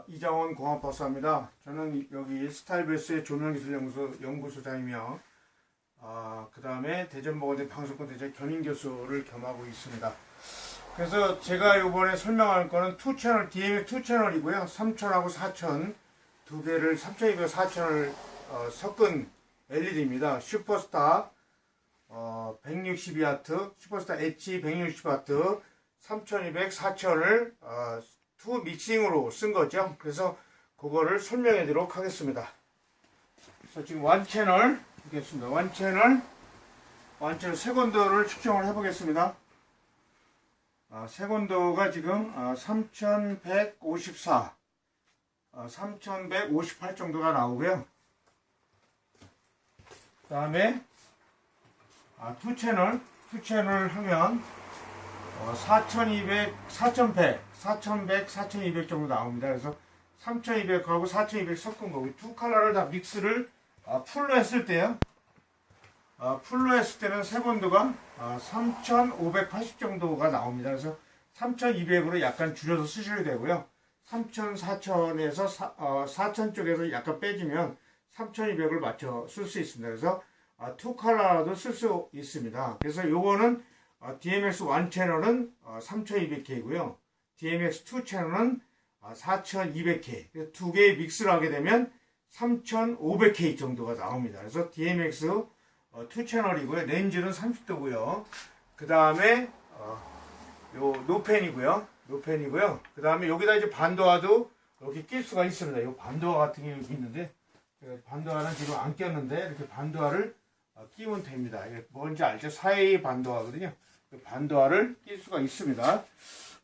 어, 이장원 공학박사입니다. 저는 여기 스타일베스의 조명기술연구소 연구소장이며 어, 그 다음에 대전보건대 방송권 대제 겸임교수를 겸하고 있습니다. 그래서 제가 이번에 설명할 거는 2채널, DMX 2채널이고요. 3000하고 4000두 개를 3200, 4000을 어, 섞은 LED입니다. 슈퍼스타 어, 162와트, 슈퍼스타 H 160와트, 3200, 4000을 어, 투 믹싱으로 쓴 거죠. 그래서 그거를 설명해 드리도록 하겠습니다. 그래서 지금 원 채널 보겠습니다. 원 채널 원 채널 세건도를 측정을 해 보겠습니다. 아, 세건도가 지금 아, 3154 아, 3158 정도가 나오고요. 그 다음에 아, 투 채널 투 채널 하면 어, 4200, 4100, 4100, 4200 정도 나옵니다. 그래서 3200하고 4200 섞은 거고 두 컬러를 다 믹스를 아, 풀로 했을 때요. 아, 풀로 했을 때는 세번도가 아, 3580 정도가 나옵니다. 그래서 3200으로 약간 줄여서 쓰셔야 되고요. 3000, 4000에서 사, 어, 4000 쪽에서 약간 빼주면 3200을 맞춰 쓸 수 있습니다. 그래서 아, 투 컬러도 쓸 수 있습니다. 그래서 요거는 어, DMX 1 채널은 어, 3200K고요. DMX 2 채널은 어, 4200K. 두 개의 믹스를 하게 되면 3500K 정도가 나옵니다. 그래서 DMX 어, 2 채널이고요. 렌즈는 30도고요. 그 다음에 요 노펜이고요. 노펜이고요. 그 다음에 여기다 이제 반도화도 이렇게 낄 수가 있습니다. 요 반도화 같은 게 여기 있는데 반도화는 지금 안 꼈는데 이렇게 반도화를 어, 끼면 됩니다. 이게 뭔지 알죠? 사이 반도화거든요. 그 반도화를 낄 수가 있습니다.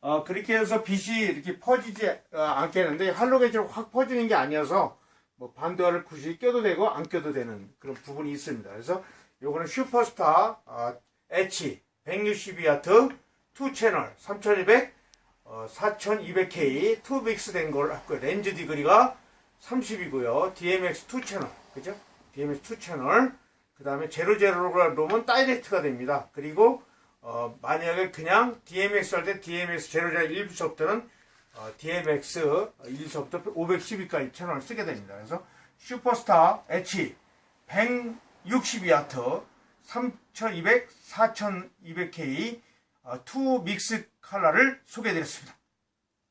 어, 그렇게 해서 빛이 이렇게 퍼지지 어, 않겠는데 할로겐처럼 확 퍼지는 게 아니어서 뭐 반도화를 굳이 껴도 되고 안 껴도 되는 그런 부분이 있습니다. 그래서 요거는 슈퍼스타 어, H 162와트 2 채널 3200 어, 4200K 2 믹스 된걸 했고요. 렌즈 디그리가 30이고요. DMX 2 채널 그죠? DMX 2 채널 그 다음에 제로제로가 놓으면 다이렉트가 됩니다. 그리고 어, 만약에 그냥 DMX 할 때 DMX 제로제로 1부서부터는 어, DMX 1서부터 512까지 채널을 쓰게 됩니다. 그래서 슈퍼스타 H 162와트 3200, 4200K 어, 투 믹스 컬러를 소개해드렸습니다.